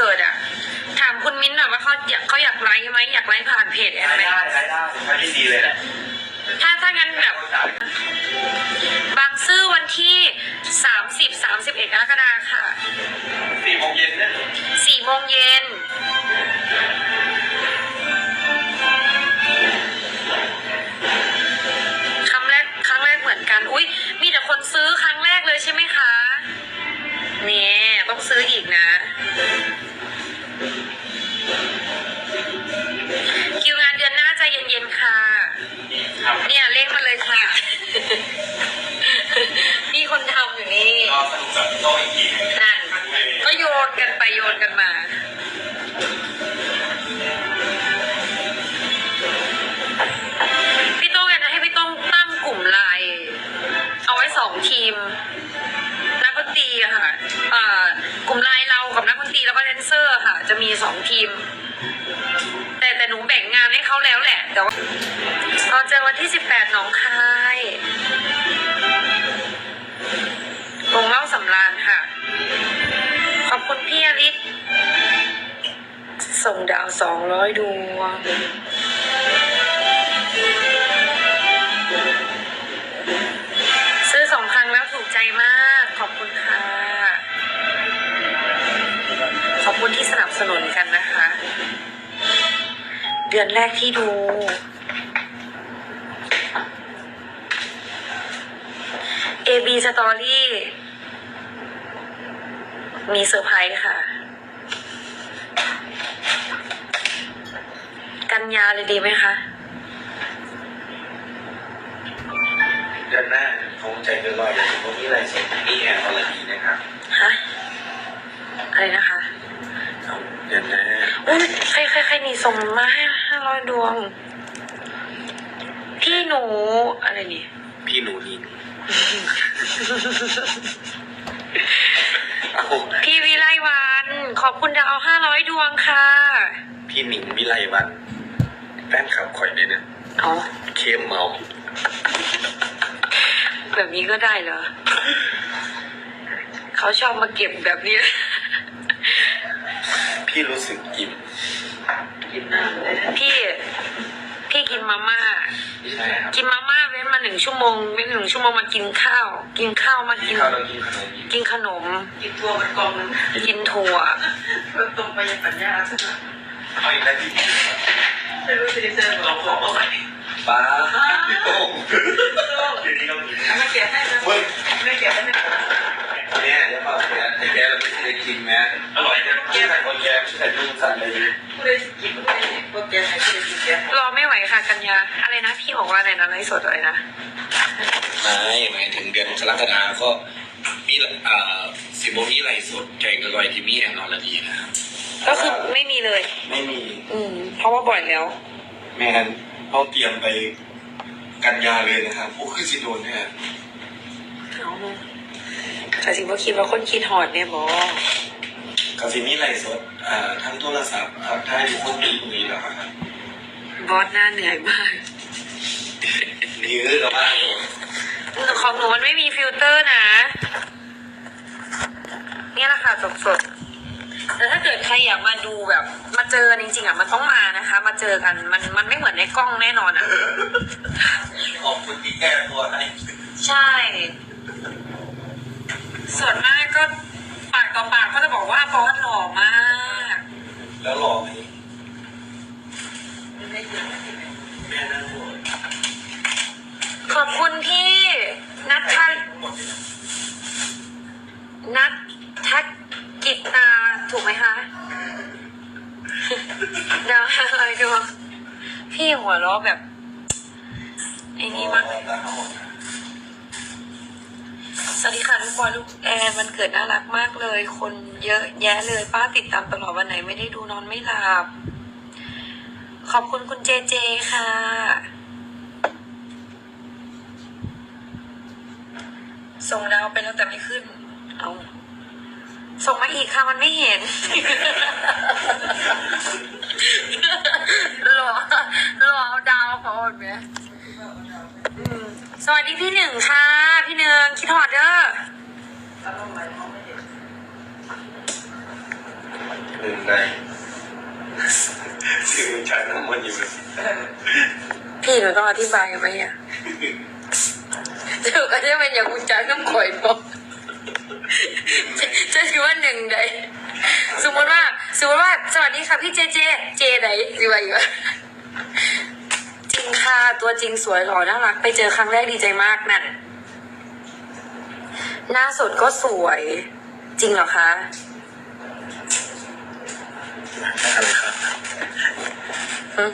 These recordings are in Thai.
สิร์ตอะถามคุณมิ้นท์หน่อยว่าเขาอยากเขาอยากไลฟ์ไหมอยากไลฟ์ผ่านเพจแอมไหมได้รายได้ใช้ที่ดีเลยแหละถ้าถ้างั้นแบบ บางซื่อวันที่สามสิบสามสิบเอ็ดกรกฎาค่ะสี่โมงเย็นเนี่ยสี่โมงเย็น โยนกันมา พี่ต้งอยากจะให้พี่ต้งตั้งกลุ่มไลน์เอาไว้สองทีม นักดนตรีอะค่ะเอ่อกลุ่มไลน์เรากับนักดนตรีแล้วก็แดนเซอร์ค่ะ จะมีสองทีม แต่แต่หนูแบ่งงานให้เขาแล้วแหละ แต่ว่าเราเจอวันที่สิบแปดหนองคาย วงเล่าสำราญ พี่อลิศส่งดาวสองร้อยดวงซื้อสองครั้งแล้วถูกใจมาก ขอบคุณค่ะ ขอบคุณที่สนับสนุนกันนะคะ เดือนแรกที่ดู AB Story มีเซอร์ไพรส์ค่ะ กันยาเลยดีไหมคะเดือนหน้าคงใจเกินร้อยเลยพวกนี้อะไรเสร็จนี่แอนออลดีนะครับฮะอะไรนะคะเดือนหน้าอุ้ยใครใครใครนี่ส่งมาให้ห้าร้อยดวง พี่หนูอะไรนี่ พี่หนูนินเอา พี่วิไลวัน ขอบคุณดาวห้าร้อยดวงค่ะ พี่หนิงวิไลวันแฟนขับข่อยเนี่ยนะอ๋อเข้มเมา แบบนี้ก็ได้เหรอ เขาชอบมาเก็บแบบนี้ พี่รู้สึกอิ่ม พี่พี่กิน มาม่า ใช่ครับกินมาม่าเว้นมาหนึ่งชั่วโมงเว้นหนึ่งชั่วโมงมากินข้าว กินข้าวมากิกินน ข้าวแล้วกินขนมกินขนม กินทัวร์มันกองนึงกินถั่วเพิ่มตรงไปยังปัญญาใช่ไหมเอาอีกแล้วพี่ไม่รู้สิเซอร์เราขอเอาใหม่ป้าพี่โต้งทีนี้ก็มีไม่แกะให้นะเว้ยไม่แกะให้นะ เนี่ยเดี๋ยวก่อนแกไอ้แก เราไม่ได้กินแม้อร่อยจังแกใส่คนแกไม่ใส่ดุ้งสั่นเลยดิผู้ใดกินผู้ใดพวกแกให้ผู้ใดกินแกรอไม่ไหวค่ะกัญญาอะไรนะพี่บอกว่าอะไรนะไลฟ์สดอะไรนะไม่หมายถึงเดือนกรกฎาก็มีเอ่อสิบโมมีไรสดแกงกระลอยที่มีแอนนอรดีนะครับก็คือไม่มีเลย ไม่มี อืม เพราะว่าบ่อยแล้ว แมนเขาเตรียมไปกันยาเลยนะครับโอ้คือสิโดนเนี่ยเอาแต่สิว่าคิดว่าคนคิดหอดเนี่ยบอกั บสิมีไรสดอ่าทั้งโทรศัพท์ทักทายทุกคนมีนี้แล้วครับบอสหน้าเหนื่อยมากนี่คือกับบ้านผมของหนูมันไม่มีฟิลเตอร์นะ เนี่ยแหละค่ะสดสดๆแต่ถ้าเกิดใครอยากมาดูแบบ มาเจอจริงๆอะมันต้องมานะคะ มาเจอกันมันมันไม่เหมือนในกล้องแน่นอนอะขอบคุณที่แก้ตัวให้ ใช่ ส่วนมากก็ปากต่อปากก็จะบอกว่าบอสหล่อมาก แล้วรอไหม ไม่ได้กิน แม่นั่งหัว ขอบคุณพี่นัททันัททัศกิตาถูกไหมคะ เดี๋ยวอะไรดู พี่หัวเราะแบบไอ้นี่มากสวัสดีค่ะลูกบอลลูกแอนวันเกิดน่ารักมากเลย คนเยอะแยะเลยป้าติดตามตลอดวันไหนไม่ได้ดูนอนไม่หลับ ขอบคุณคุณเจเจค่ะ ส่งดาวไปแล้วแต่ไม่ขึ้น เอาส่งมาอีกค่ะมันไม่เห็น รอเอาดาวเขาแบบเนี้ยอืมสวัสดีพี่หนึ่งค่ะ พี่หนึ่งคิดหอดเด้อหลมองไม่เห็นหนึ่งได้สื่อจากน้ำมันอยู่พี่หนูต้องอธิบายไหมอะเดี๋ยวก็จะเป็นอย่างคุณจ้าน้ำข่อยบอกจะจะถือว่าหนึ่งใดสมมติว่า สมมติว่า สวัสดีค่ะพี่เจเจ เจไหนดีวะอยู่วะ จริงค่ะตัวจริงสวยหล่อน่ารัก ไปเจอครั้งแรกดีใจมากนั่นหน้าสดก็สวย จริงเหรอคะ อะไรครับอืม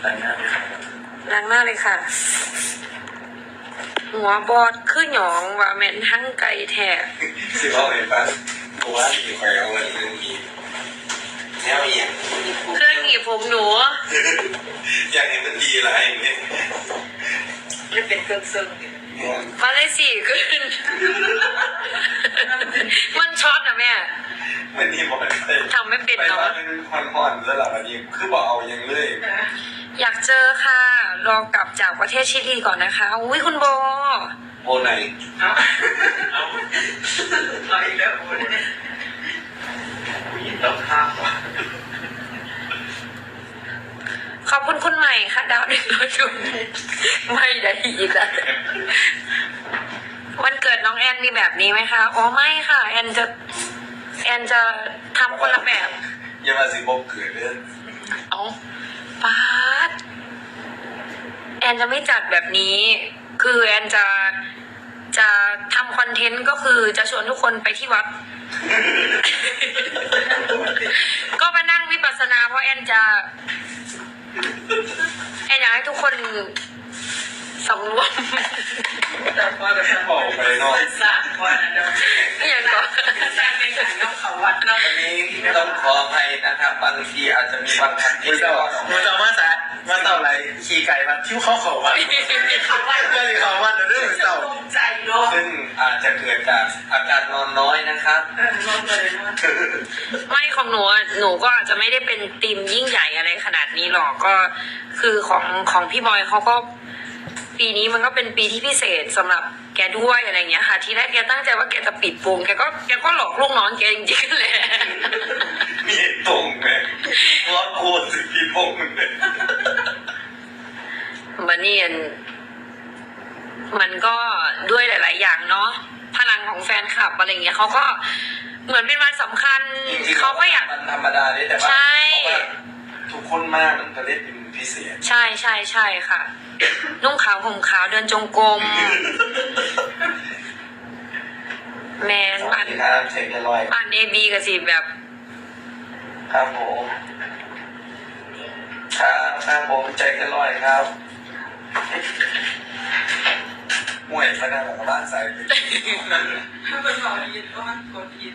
แต่งหน้าเลยครับล้างหน้าเลยค่ะ หัวบอดขึ้นหยองว่าแม่นทั้งไก่แท้สิว่าไงบ้างเพราะว่าที่ไปเอาเงินเรื่องนี้แนวอย่างเครื่องหนีบ ผมหนู อยากเห็นมันดีอะไรเนี่ยไม่เป็นเครื่องซึ่งมาเลยสี่ขึ้น มันช็อตนะแม่ มันดีบอกเลยทำไม่เป็นไปเนาะบ้านนึงผ่อนๆแล้วหลังอันนี้คือบอกเอายังเลย อยากเจอค่ะ รอกลับจากประเทศชิลีก่อนนะคะ อุ้ยคุณโบโอไหนเอาเอาเอาอีกแล้วโอ้ยมีต้องข้ามว่ะ ขอบ คุณคุณใหม่ค่ะดาวหนึ่งร้อยดวงไม่ได้อีกแล้ววันเกิดน้องแอนมีแบบนี้ไหมคะอ๋อไม่ค่ะ แอนจะแอนจะทำคนละแบบอย่ามาสิบอกเกิดเรื่องเอาปาดแอนจะไม่จัดแบบนี้ คือแอนจะจะทำคอนเทนต์ก็คือจะชวนทุกคนไปที่วัด ก็มานั่งวิปัสสนาเพราะแอนจะ แอนอยากให้ทุกคนสำรวม แต่พอแต่พอบอกไปเนาะสร้างวันนะเดี๋ยว วัดน้ำวันนี้ต้องขออภัยนะครับบางทีอาจจะมีบางคำที่มึงจะเรามึงจะมาสะมาเต่าอะไรขี่ไก่มาทิ้วเข้าเขาวันเขาวัดเพื่อนเขาวันเรื่องเต่าใจเนาะซึ่งอาจจะเกิดจากอาการนอนน้อยนะครับเออลงไปเลยไม่ของหนูหนูก็อาจจะไม่ได้เป็นทีมยิ่งใหญ่อะไรขนาดนี้หรอกก็คือของของพี่บอยเขาก็ปีนี้มันก็เป็นปีที่พิเศษสำหรับ แกด้วยอะไรเงี้ยค่ะ ทีแรกแกตั้งใจว่าแกจะปิดวงแกก็แกก็หลอกลูกน้องแกจริงๆแหละมีตรงไหมล็อกโคตรสิพี่พงษ์เลยมันนี่อันมันก็ด้วยหลาย ๆ อย่างเนาะพลังของแฟนคลับอะไรเงี้ยเขาก็เหมือนเป็นวันสำคัญจริงๆเขาก็อยาก มันธรรมดาเนี่ยแต่ว่าใช่เพราะว่า ทุกคนมากมันก็เล่นเป็นพิเศษ ใช่ใช่ใช่ค่ะ นุ่งขาวห่มขาวเดินจงกรมแมนสวับ้าสนดีครับเช็คเรียบร้อยบ้านเอบีกับสิแบบ ครับผมครับครับผมเช็คเรียบร้อยครับมวยพนักงานบ้านใส่ไปถ้าเป็นหมอยินก็มันกดยิน